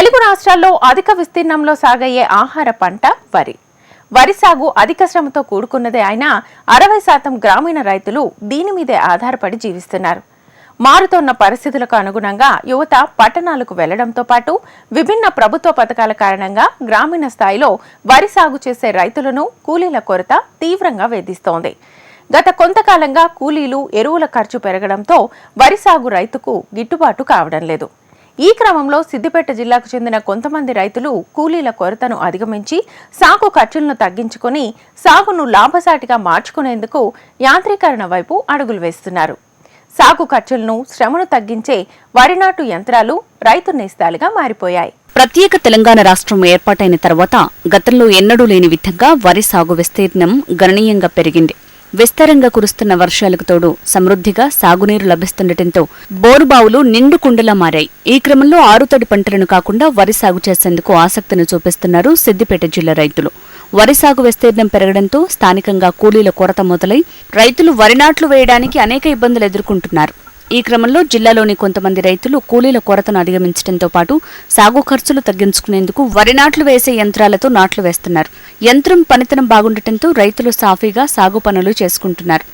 తెలుగు రాష్ట్రాల్లో అధిక విస్తీర్ణంలో సాగయ్యే ఆహార పంట వరి. వరి సాగు అధిక శ్రమతో కూడుకున్నదే అయినా అరవై శాతం గ్రామీణ రైతులు దీని మీదే ఆధారపడి జీవిస్తున్నారు. మారుతోన్న పరిస్థితులకు అనుగుణంగా యువత పట్టణాలకు వెళ్ళడంతో పాటు విభిన్న ప్రభుత్వ పథకాల కారణంగా గ్రామీణ స్థాయిలో వరి సాగు చేసే రైతులను కూలీల కొరత తీవ్రంగా వేధిస్తోంది. గత కొంతకాలంగా కూలీలు ఎరువుల ఖర్చు పెరగడంతో వరి సాగు రైతుకు గిట్టుబాటు కావడం లేదు. ఈ క్రమంలో సిద్దిపేట జిల్లాకు చెందిన కొంతమంది రైతులు కూలీల కొరతను అధిగమించి సాగు ఖర్చులను తగ్గించుకొని సాగును లాభసాటిగా మార్చుకునేందుకు యాంత్రీకరణ వైపు అడుగులు వేస్తున్నారు. సాగు ఖర్చులను శ్రమను తగ్గించే వరి నాటు యంత్రాలు రైతు నేస్తాలుగా మారిపోయాయి. ప్రత్యేక తెలంగాణ రాష్ట్రం ఏర్పాటైన తర్వాత గతంలో ఎన్నడూ లేని విధంగా వరి సాగు విస్తీర్ణం గణనీయంగా పెరిగింది. విస్తారంగా కురుస్తున్న వర్షాలకు తోడు సమృద్ధిగా సాగునీరు లభిస్తుండటంతో బోరుబావులు నిండు కుండలా మారాయి. ఈ క్రమంలో ఆరుతడి పంటలను కాకుండా వరి సాగు చేసేందుకు ఆసక్తిని చూపిస్తున్నారు సిద్దిపేట జిల్లా రైతులు. వరి సాగు విస్తీర్ణం పెరగడంతో స్థానికంగా కూలీల కొరత మొదలై రైతులు వరి నాట్లు వేయడానికి అనేక ఇబ్బందులు ఎదుర్కొంటున్నారు. ఈ క్రమంలో జిల్లాలోని కొంతమంది రైతులు కూలీల కొరతను అధిగమించడంతో పాటు సాగు ఖర్చులు తగ్గించుకునేందుకు వరి నాట్లు వేసే యంత్రాలతో నాట్లు వేస్తున్నారు. యంత్రం పనితనం బాగుండటంతో రైతులు సాఫీగా సాగు పనులు చేసుకుంటున్నారు.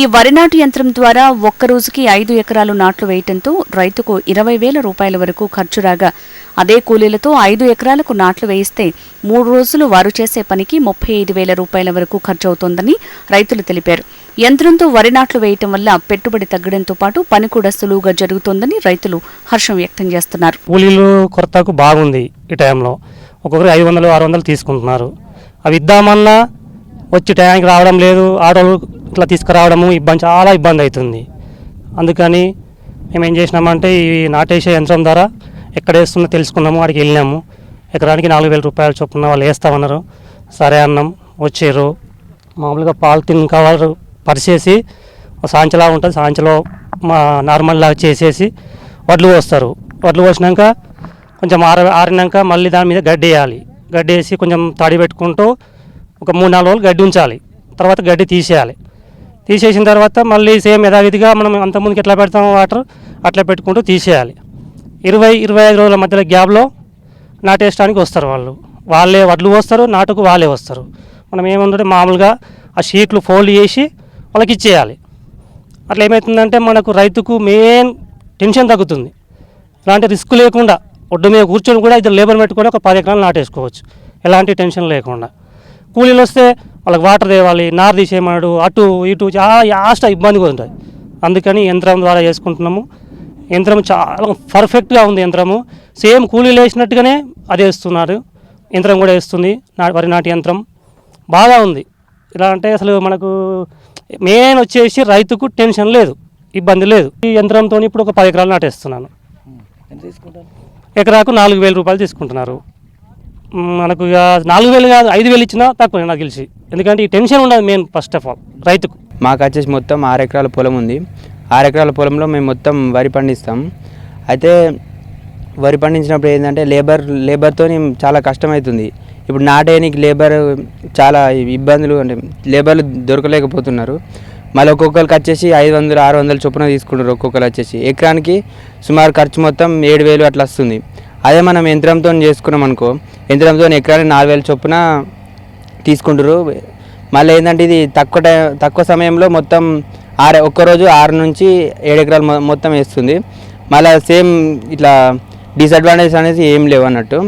ఈ వరి నాటు యంత్రం ద్వారా ఒక్క రోజుకి ఐదు ఎకరాలు నాట్లు వేయటంతో రైతుకు ఇరవై వేల రూపాయల వరకు ఖర్చు రాగా అదే కూలీలతో ఐదు ఎకరాలకు నాట్లు వేయిస్తే మూడు రోజులు వారు చేసే పనికి ముప్పై ఐదు వేల రూపాయల వరకు ఖర్చు అవుతోందని రైతులు తెలిపారు. యంత్రంతో వరి నాట్లు వేయటం వల్ల పెట్టుబడి తగ్గడంతో పాటు పని కూడా సులువుగా జరుగుతోందని రైతులు హర్షం వ్యక్తం చేస్తున్నారు. కూలీలు కొరతకు బాగుంది ఈ టైంలో. ఒక్కొక్కరు ఐదు వందలు ఆరు వందలు తీసుకుంటున్నారు. అవి ఇద్దామన్నా వచ్చి టైంకి రావడం లేదు ఆటోలు ఇట్లా తీసుకురావడము ఇబ్బంది చాలా ఇబ్బంది అవుతుంది. అందుకని మేము ఏం చేసినామంటే ఈ నాటేసే యంత్రం ద్వారా ఎక్కడ వేస్తుందో తెలుసుకున్నాము అక్కడికి వెళ్ళినాము. ఎకరానికి నాలుగు వేల రూపాయలు చొప్పున వాళ్ళు వేస్తామన్నారు. సరే అన్నం వచ్చారు మామూలుగా పాలిథిన్ కవర్ పరిచేసి సాంచలా ఉంటుంది. సాంచలో మా నార్మల్లా చేసేసి వడ్లు పోస్తారు. వడ్లు పోసినాక కొంచెం ఆర ఆరినాక మళ్ళీ దాని మీద గడ్డి వేయాలి. గడ్డి వేసి కొంచెం తడి పెట్టుకుంటూ ఒక మూడు నాలుగు రోజులు గడ్డి ఉంచాలి. తర్వాత గడ్డి తీసేయాలి. తీసేసిన తర్వాత మళ్ళీ సేమ్ యథావిధిగా మనం అంతకుముందుకి ఎట్లా పెడతామో వాటర్ అట్లా పెట్టుకుంటూ తీసేయాలి. ఇరవై ఇరవై ఐదు రోజుల మధ్యలో గ్యాప్లో నాటేయడానికి వస్తారు వాళ్ళు. వాళ్ళే వడ్లు వస్తారు నాటుకు వాళ్ళే వస్తారు. మనం ఏముందంటే మామూలుగా ఆ షీట్లు ఫోల్డ్ చేసి వాళ్ళకి ఇచ్చేయాలి. అట్లా ఏమవుతుందంటే మనకు రైతుకు మెయిన్ టెన్షన్ తగ్గుతుంది. ఇలాంటి రిస్క్ లేకుండా ఒడ్డు మీద కూర్చొని కూడా ఇద్దరు లేబర్ పెట్టుకొని ఒక పది ఎకరాలు నాటేసుకోవచ్చు. ఎలాంటి టెన్షన్ లేకుండా. కూలీలు వస్తే వాళ్ళకి వాటర్ తేవాలి నారు తీసేయమన్నాడు అటు ఇటు చాలా యాస్ట్ ఇబ్బందిగా ఉంటుంది. అందుకని యంత్రం ద్వారా చేసుకుంటున్నాము. యంత్రం చాలా పర్ఫెక్ట్గా ఉంది యంత్రము. సేమ్ కూలీలు వేసినట్టుగానే అది వేస్తున్నారు. యంత్రం కూడా వేస్తుంది నా వరి నాటి యంత్రం. బాగా ఉంది. ఇలా అంటే అసలు మనకు మెయిన్ వచ్చేసి రైతుకు టెన్షన్ లేదు ఇబ్బంది లేదు. ఈ యంత్రంతో ఇప్పుడు ఒక పది ఎకరాలు నాటేస్తున్నాను. ఎకరాకు నాలుగు వేల రూపాయలు తీసుకుంటున్నారు. మనకు ఇక నాలుగు వేలు కాదు ఐదు వేలు ఇచ్చినా తక్కువ నాకు తెలిసి. ఎందుకంటే ఈ టెన్షన్ ఉండదు మెయిన్ ఫస్ట్ ఆఫ్ ఆల్ రైతుకు. మాకు వచ్చేసి మొత్తం ఆరు ఎకరాల పొలం ఉంది. ఆరు ఎకరాల పొలంలో మేము మొత్తం వరి పండిస్తాం. అయితే వరి పండించినప్పుడు ఏంటంటే లేబర్ లేబర్తో చాలా కష్టమవుతుంది ఇప్పుడు నాటేయనికి లేబర్ చాలా ఇబ్బందులు అంటే లేబర్లు దొరకలేకపోతున్నారు. మళ్ళీ ఒక్కొక్కరికి వచ్చేసి ఐదు వందలు ఆరు వందలు చొప్పున తీసుకుంటారు ఒక్కొక్కరు వచ్చేసి. ఎకరానికి సుమారు ఖర్చు మొత్తం ఏడు వేలు అట్లా వస్తుంది. అదే మనం యంత్రంతో చేసుకున్నాం అనుకో యంత్రంతో ఎకరానికి నాలుగు వేల చొప్పున తీసుకుంటారు మళ్ళీ ఏంటంటే ఇది తక్కువ టైం తక్కువ సమయంలో మొత్తం ఆరు ఒక్కరోజు ఆరు నుంచి ఏడు ఎకరాలు మొత్తం వేస్తుంది. మళ్ళీ సేమ్ ఇట్లా డిసడ్వాంటేజ్ అనేది ఏం లేవు అన్నట్టు.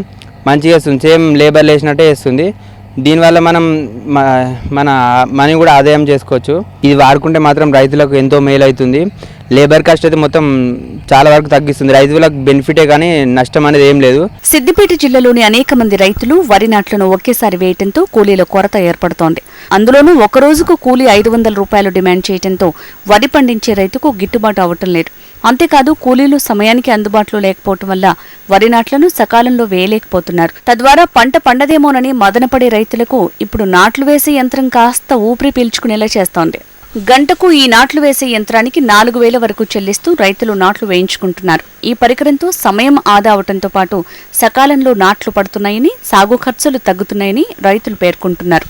మంచిగా వేస్తుంది. సేమ్ లేబర్ వేసినట్టే వేస్తుంది. దీనివల్ల మనం మన మనీ కూడా ఆదాయం చేసుకోవచ్చు. ఇది వాడుకుంటే మాత్రం రైతులకు ఎంతో మేలు అవుతుంది లేబర్ కాస్ట్ అయితే మొత్తం చాలా వరకు తగ్గిస్తుంది. రైతులకు బెనిఫిటే కానీ నష్టం అనేది ఏం లేదు. సిద్దిపేట జిల్లాలోని అనేక మంది రైతులు వరి నాట్లను ఒకేసారి వేయటంతో కూలీల కొరత ఏర్పడుతోంది. అందులోనూ ఒక రోజుకు కూలీ ఐదు వందల రూపాయలు డిమాండ్ చేయడంతో వరి పండించే రైతుకు గిట్టుబాటు అవటం లేదు. అంతేకాదు కూలీలు సమయానికి అందుబాటులో లేకపోవటం వల్ల వరి నాట్లను సకాలంలో వేయలేకపోతున్నారు. తద్వారా పంట పండదేమోనని మదనపడే రైతులకు ఇప్పుడు నాట్లు వేసే యంత్రం కాస్త ఊపిరి పీల్చుకునేలా చేస్తోంది. గంటకు ఈ నాట్లు వేసే యంత్రానికి నాలుగు వేల వరకు చెల్లిస్తూ రైతులు నాట్లు వేయించుకుంటున్నారు. ఈ పరికరంతో సమయం ఆదా అవటంతో పాటు సకాలంలో నాట్లు పడుతున్నాయని సాగు ఖర్చులు తగ్గుతున్నాయని రైతులు పేర్కొంటున్నారు.